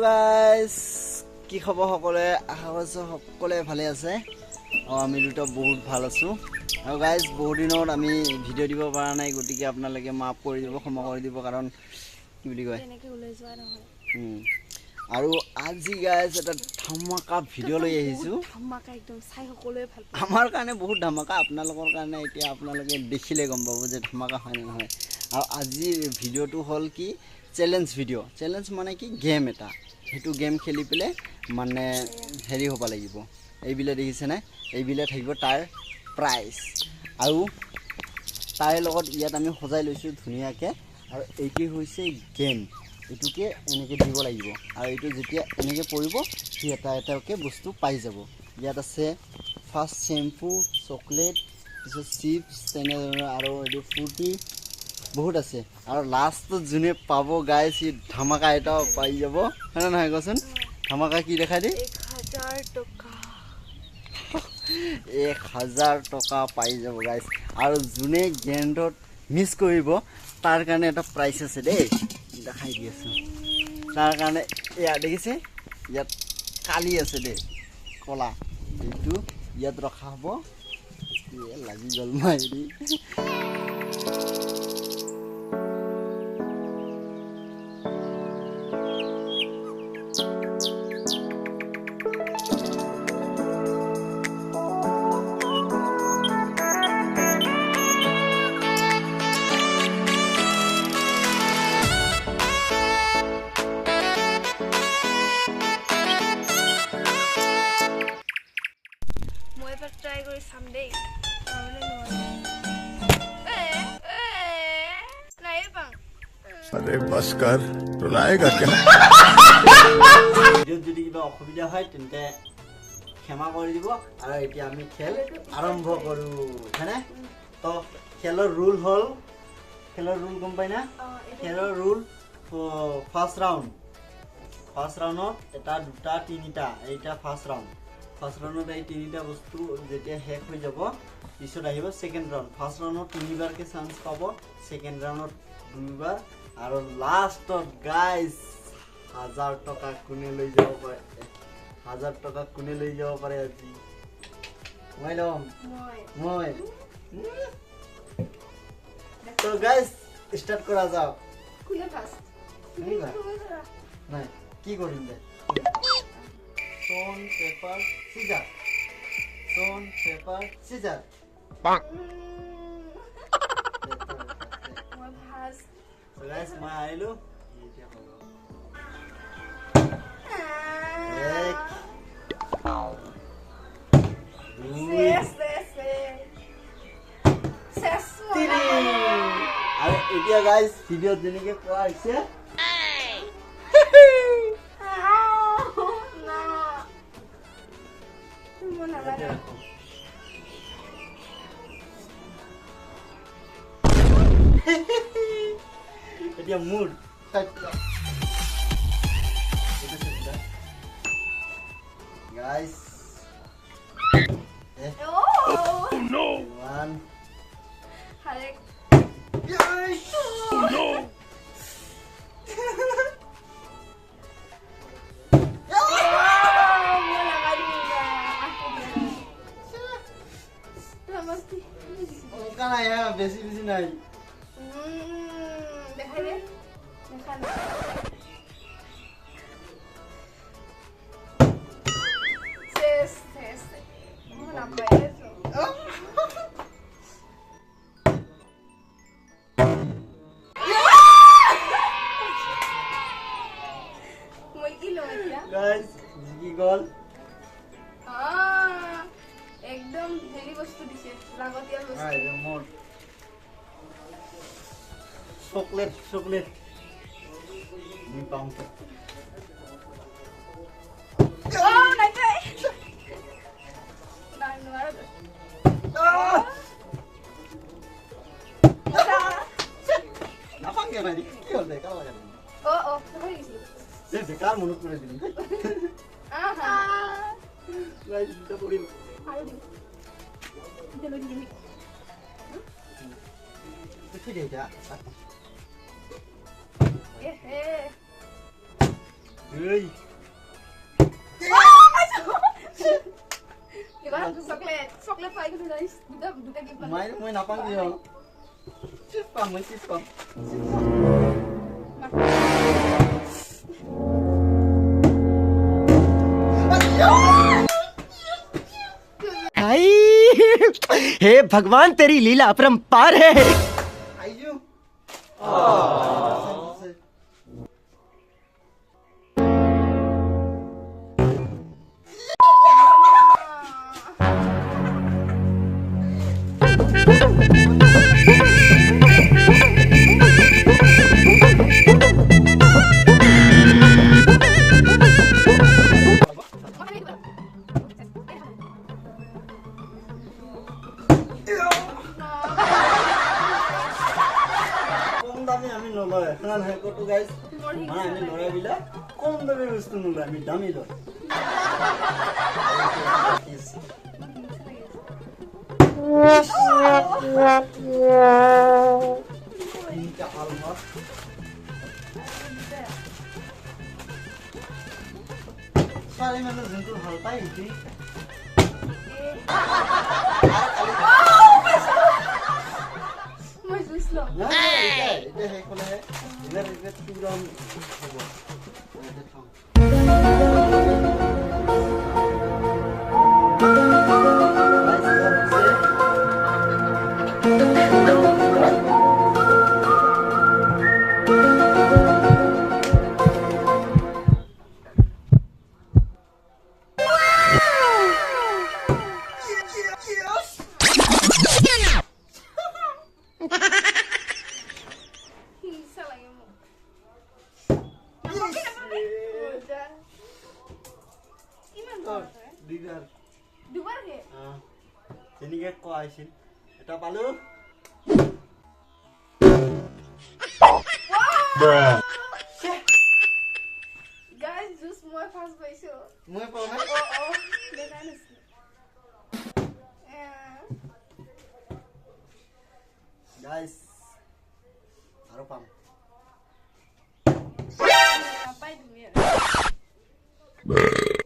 Hello' guys কি খবৰ সকলোৱে? আশা কৰিছোঁ সকলোৱে ভালে আছে। অঁ আমি দুটা বহুত ভাল আছোঁ। আৰু গাইজ বহুত দিনত আমি ভিডিঅ' দিব পৰা নাই গতিকে আপোনালোকে মাফ কৰি দিব ক্ষমা কৰি দিব কাৰণ কি বুলি কয়। আৰু আজি গাইজ এটা ধামাকা ভিডিঅ' লৈ আহিছোঁ। আমাৰ কাৰণে বহুত ধামাকা আপোনালোকৰ কাৰণে এতিয়া আপোনালোকে দেখিলে গম পাব যে ধামাকা হয় নে নহয়। আৰু আজিৰ ভিডিঅ'টো হ'ল কি? চেলেঞ্জ ভিডিঅ' চেলেঞ্জ মানে কি? গেম এটা। সেইটো গেম খেলি পেলাই মানে হেৰি হ'ব লাগিব। এইবিলাক দেখিছেনে এইবিলাক থাকিব তাৰ প্ৰাইজ। আৰু তাৰে লগত ইয়াত আমি সজাই লৈছোঁ ধুনীয়াকৈ। আৰু এইটো হৈছে গেম। এইটোকে এনেকৈ দিব লাগিব। আৰু এইটো যেতিয়া এনেকৈ পৰিব সি এটা এটাকৈ বস্তু পাই যাব। ইয়াত আছে ফাৰ্ষ্ট চেম্পু চকলেট পিছত চিপছ তেনেধৰণৰ আৰু এইটো ফ্ৰুটি বহুত আছে। আৰু লাষ্টত যোনে পাব গাই সি ধামাকা এটাও পাই যাব। হয়নে নহয় কচোন ধামাকা কি দেখাই দেই এক হাজাৰ টকা। পাই যাব গাইজ আৰু যোনে গেণ্ডত মিছ কৰিব তাৰ কাৰণে এটা প্ৰাইজ আছে দেই। দেখাই দি আছোঁ তাৰ কাৰণে এয়া দেখিছে? ইয়াত কালি আছে দেই। কলা। এইটো ইয়াত ৰখা হ'ব। লাগি গ'ল মই আরে বাস কর রোলায়েগা কেন? যদি কিবা অসুবিধা হয় তেন্তে ক্ষমা কৰি দিব। আৰু এতিয়া আমি খেল আৰম্ভ কৰোঁ হয়নে? তো খেলৰ ৰুল হ'ল খেলৰ ৰুল গম পাই না খেলৰ ৰুল ফাৰ্ষ্ট ৰাউণ্ড ফাৰ্ষ্ট ৰাউণ্ডত এটা দুটা তিনিটা এইটা ফাৰ্ষ্ট ৰাউণ্ড ফাৰ্ষ্ট ৰাউণ্ডত এই তিনিটা বস্তু যেতিয়া শেষ হৈ যাব পিছত আহিব ছেকেণ্ড ৰাউণ্ড ফাৰ্ষ্ট ৰাউণ্ডত তিনিবাৰকৈ চান্স পাব ছেকেণ্ড ৰাউণ্ডত দুইবাৰ। আৰু লাষ্টত গাইজ হাজাৰ টকা কোনে লৈ যাব পাৰে? হাজাৰ টকা কোনে লৈ যাব পাৰে আজি? মই ল'ম। মই। মই। তো গাইজ ষ্টাৰ্ট কৰা যাওক। নাই কি কৰিম দে? Stone paper scissor stone paper scissor মই আহিলোঁ এতিয়া হ'ব। এক দুই তিনি আৰু এতিয়া গাইজ ভিডিঅ'ত যেনেকৈ কোৱা হৈছে। dia mood itu sudah guys eh oh no one oh yes oh no oh lah ya, biasa di sini aja. লওঁ জিগি গ'ল একদম হেৰি বস্তু দিছে লাগতিয়াল বস্তু। আই মোর চকলেট চকলেট। নি পাম কিন্তু জানিস দুটা দুটা গিফট মাই মই নাপাম দিয় চিপ মই চিপ हे भगवान तेरी लीला अपरंपार है। দামে, আমি নলয়। শুনা নহয় কতো গাইজ মানে আমি ল'ৰাবিলাক কম দামী বস্তু নলয়, আমি দামী লয় ছোৱালী মানুহ যোনটো ভালো পায় সেইটো মই দুইবার দুবার কে? হ্যাঁ চিনি কে এটা পালু। মই ফাস পাইছো মই পাও পাম। Brrrr.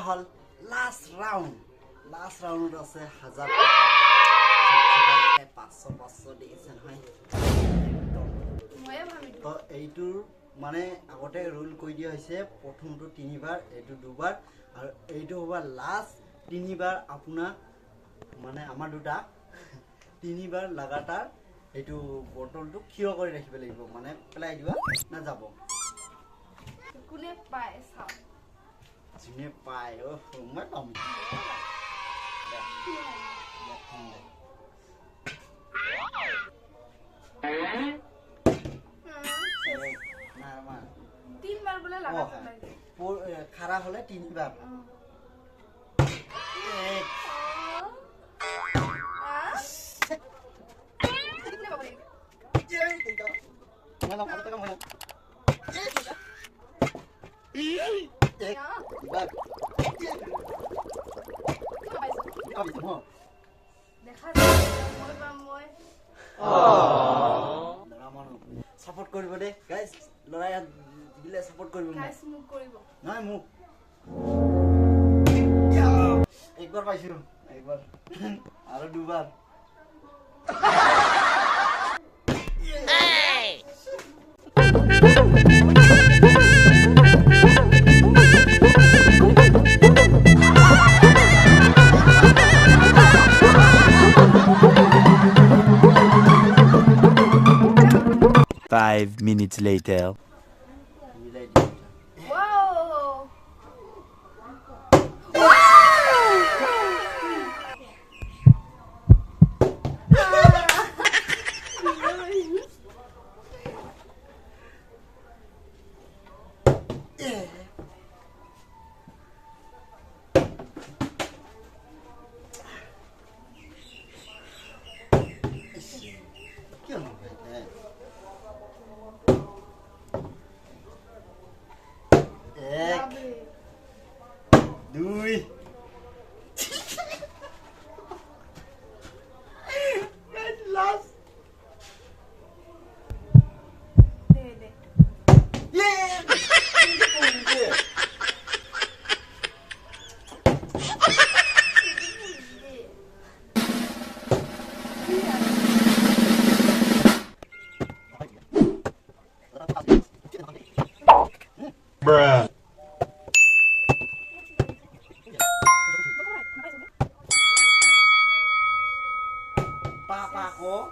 এতিয়া হ'ল লাষ্ট ৰাউণ্ড লাষ্ট ৰাউণ্ডত আছে হাজাৰ পাঁচশ পাঁচশ দেখিছে নহয়। তো এইটোৰ মানে আগতে ৰোল কৈ দিয়া হৈছে প্ৰথমটো তিনিবাৰ এইটো দুবাৰ আৰু এইটো হ'ব লাষ্ট তিনিবাৰ আপোনাক মানে আমাৰ দুটা তিনিবাৰ লাগাতাৰ এইটো বটলটো থিয় কৰি ৰাখিব লাগিব। মানে পেলাই দিবা নাযাব কোনে পায় চাওঁ। যোনে পায় অ' মই পাম নাই আমাৰ তিনবার বলে অ' লাগাতে হয়। লাগে পৰ- এ, খাৰা হ'লে তিনিবাৰ এক Bak. Bak. Abi tamam. Support কৰিব দেই গাইজ ল'ৰাই দিলে ছাপৰ্ট কৰিব নাই মোক একবাৰ পাইছোঁ একবাৰ আৰু দুবাৰ Hey! Five minutes later. Bruh. Papa ko?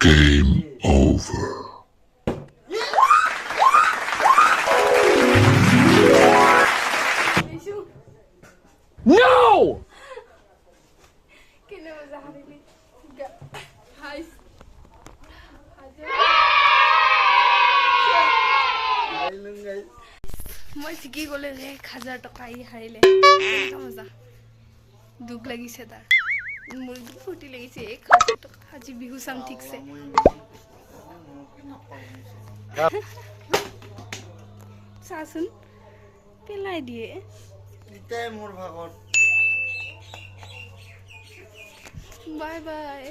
Game. মই জিকি গ'লে যে এক হাজাৰ টকা ই হাৰিলে। মজা। দুখ লাগিছে তাৰ। মোৰ ফূৰ্তি লাগিছে এক হাজাৰ টকা আজি বিহু চাম ঠিকছে। চাচোন পেলাই দিয়ে। Bye bye.